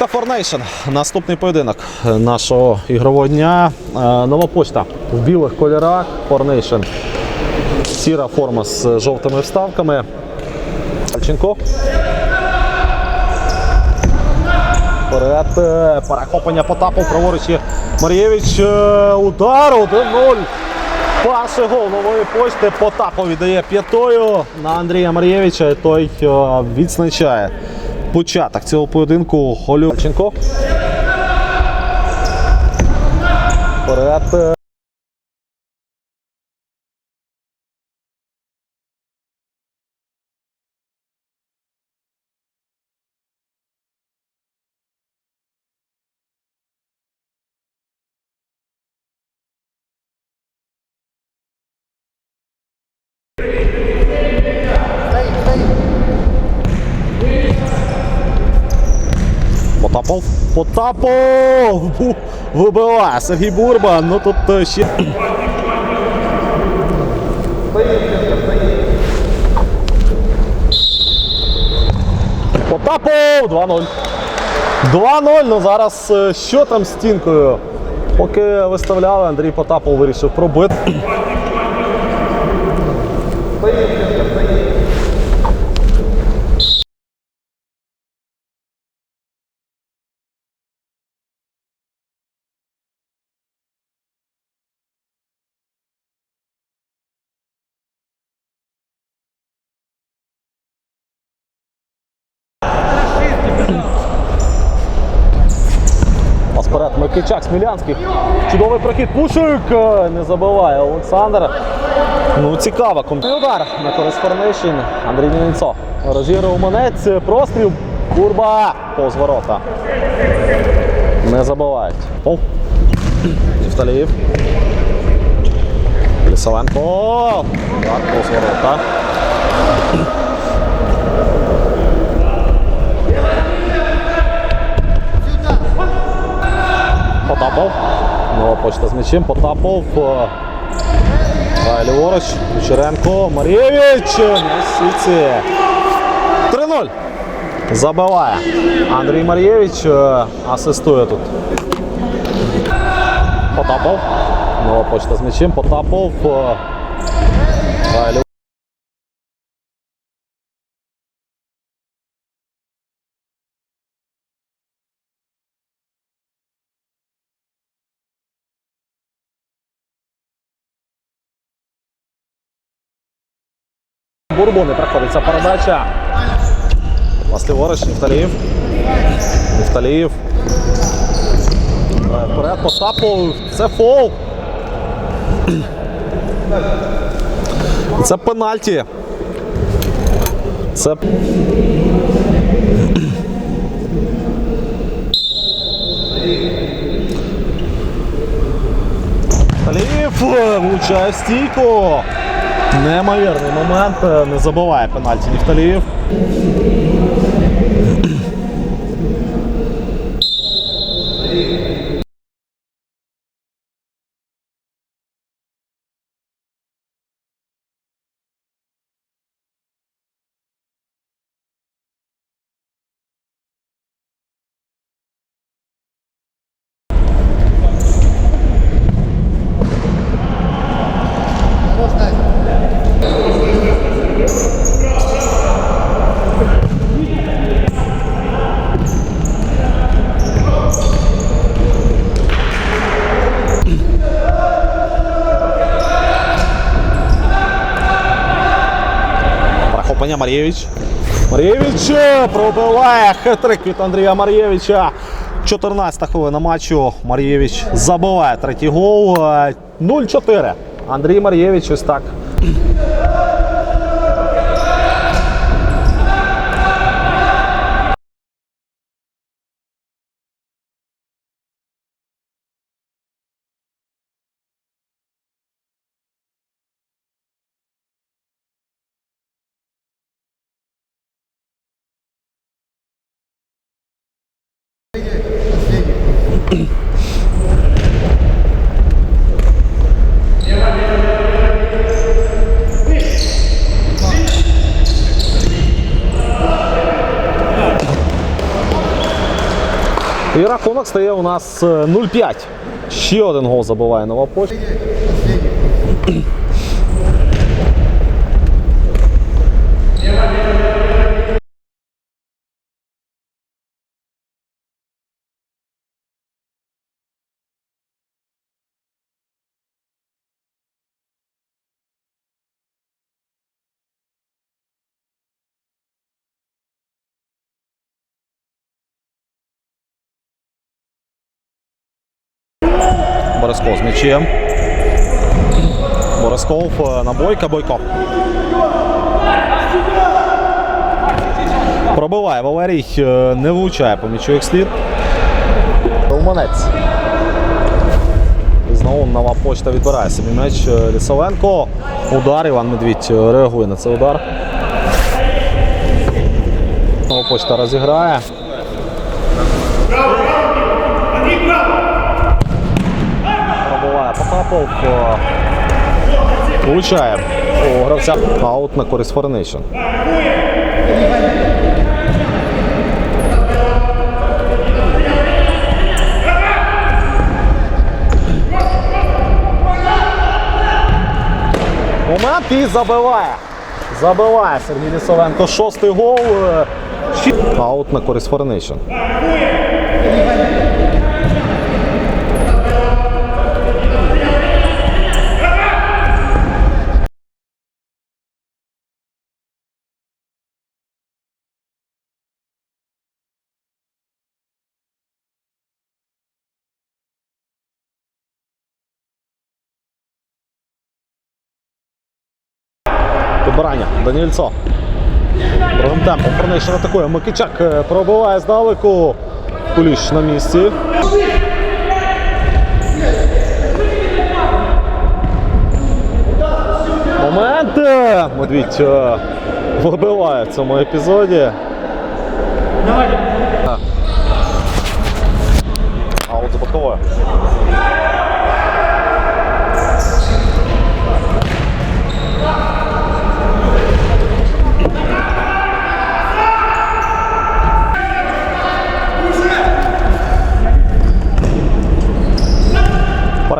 почта Fornation. Наступний поєдинок нашого ігрового дня. Е, Нова почта в білих кольорах Fornation. Сіра форма з жовтими вставками. Пальченко. Вперед. е, Перехоплення Потапов. Праворуч є Мар'євич. е, Удар 1-0. Перший гол нової почти. Потапов віддає п'ятою на Андрія Мар'євича. Той відзначає початок цього поєдинку. Голюченко. Вперед. е, Потапов. Потапов! Вибиває Сергій Бурбан. Ну тут е, ще. Потапов! 2-0. 2-0. Ну зараз е, що там з стінкою? Поки виставляли, Андрій Потапов вирішив пробити. Микичак Смілянський. Чудовий прохід. Пушик е, не забиває Олександр. Ну, цікава. Удар на користь Андрій Нінцо. Розіграв манець. Простріл. Курба. Повз ворота. Не забивають. О. Євталіїв. Лісовенко. Удар повз ворота. Потапов. Нова почта з м'ячем. Потапов. е, ліворуч. Кучеренко. Марєвич. На сіці. 3-0. Забиває. Андрій Мар'євич е, асистує тут. Потапов. Нова почта з м'ячем. Потапов. Бурбони проходиться передача. Пас ліворуч, Нефталіїв. Нефталіїв. Вперед Потапов. Це фол. Це пенальті. Це. Таліїв влучає в. Неймовірний момент. е, Не забуває пенальті Нефталіїв. Мар'євич. Мар'євич е, пробиває хет-трик від Андрія Мар'євича. 14 хвилина матчу. Мар'євич забиває третій гол. Е, 0-4. Андрій Мар'євич ось так. І рахунок стає у нас е, 0-5. Ще один гол забиває нова почта. Борисков з м'ячем. Борисков е, на Бойка. Бойко. Пробиває Валерій, е, не влучає по м'ячу як слід. Уманець. І знову нова почта відбирає собі м'яч е, Лісовенко. Удар. Іван Медвідь е, реагує на цей удар. Нова почта розіграє. Е, Влучає у гравця аут на користь Форнейшн. Момент і забиває. Забиває Сергій Лісовенко. Шостий гол. е, Аут на користь Форнейшн. Підбирання. Данільцо. Другим темпом Форнейшн атакує. Микичак е, пробиває здалеку. Куліш на місці. Момент! е, Медвідь е, вибиває в цьому епізоді. А. Аут за боковою.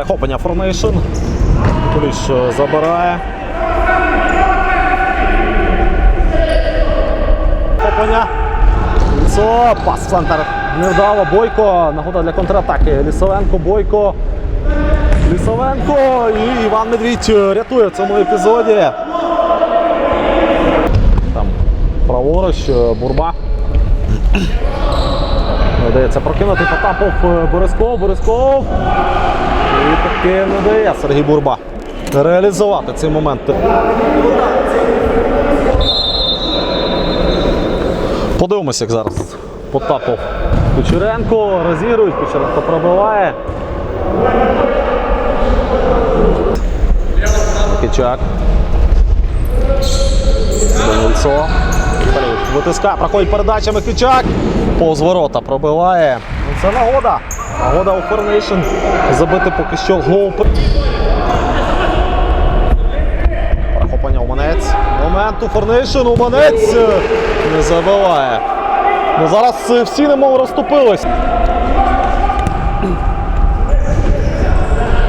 Перехоплення Формейшн. Куліш е, забирає. Хоплення. Лісо. Пас в центр. Невдало. Бойко. Нагода для контратаки. Лісовенко, Бойко. Лісовенко. І Іван Медвідь е, рятує в цьому епізоді. Там праворуч е, Бурба. Вдається прокинути Потапов Борисков, Борисков. І таки не дає Сергій Бурба реалізувати цей момент. Подивимося, як зараз Потапов Кучеренко розігрують, Кучеренко пробиває. Кичак. Данильцо. Витискає, проходить передача Микичак. Повз ворота пробиває. Ну, Це нагода. Нагода у Форнейшн забити поки що гол. Перехоплення Уманець. Момент у Форнейшн. Уманець не забиває. Ну, зараз всі немов розступились.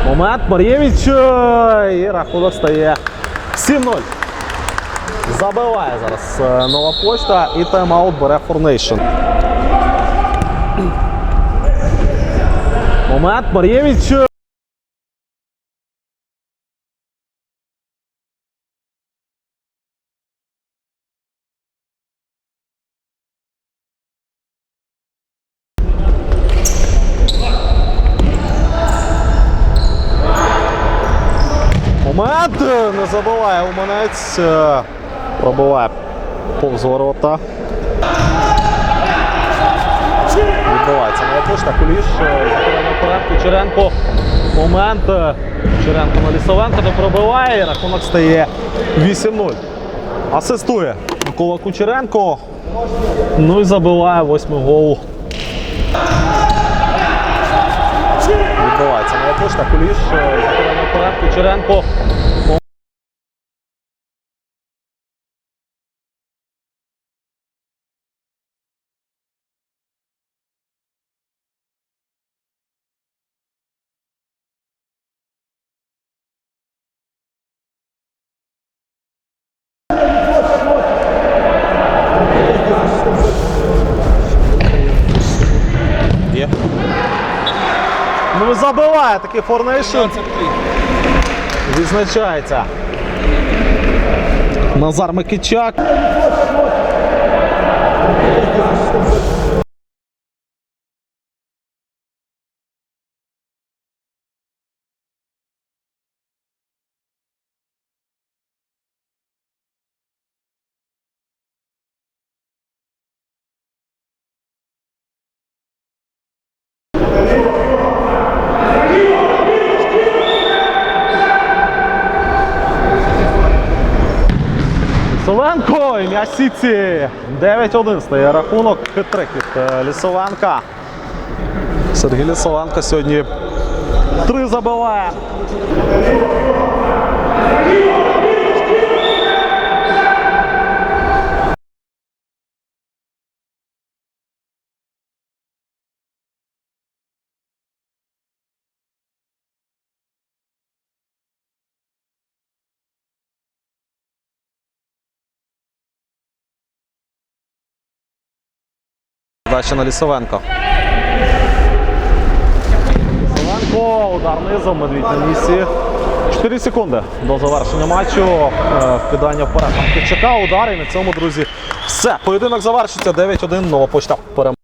Момент Мар'євич. е, І рахунок стає 7-0. Забиває зараз е, нова почта і тайм-аут бере Форнейшн. Момент Мар'євич. е, Момент е, не забиває Уманець. е, Пробиває повз ворота. Почта. Куліш заходить. Кучеренко. Момент. е, Кучеренко на Лісовенко не пробиває. і Рахунок стає 8-0. Асистує Микола Кучеренко. Ну і забиває восьмий гол. Відбувається нова почта. Куліш е, заходить Ну забиває такий форнейшн. Відзначається. Назар Микичак. Ім'я Сіці. 9-1 стає рахунок. Хитрик від е, Лісовенка. Сергій Лісовенко сьогодні три забиває. Дача на Лісовенко. Лісовенко, удар низом, медвідь на місці. 4 секунди до завершення матчу. Е, Вкидання вперед Марківчака, удар. І на цьому, друзі, все. Поєдинок завершиться. 9-1. Нова почта перемога.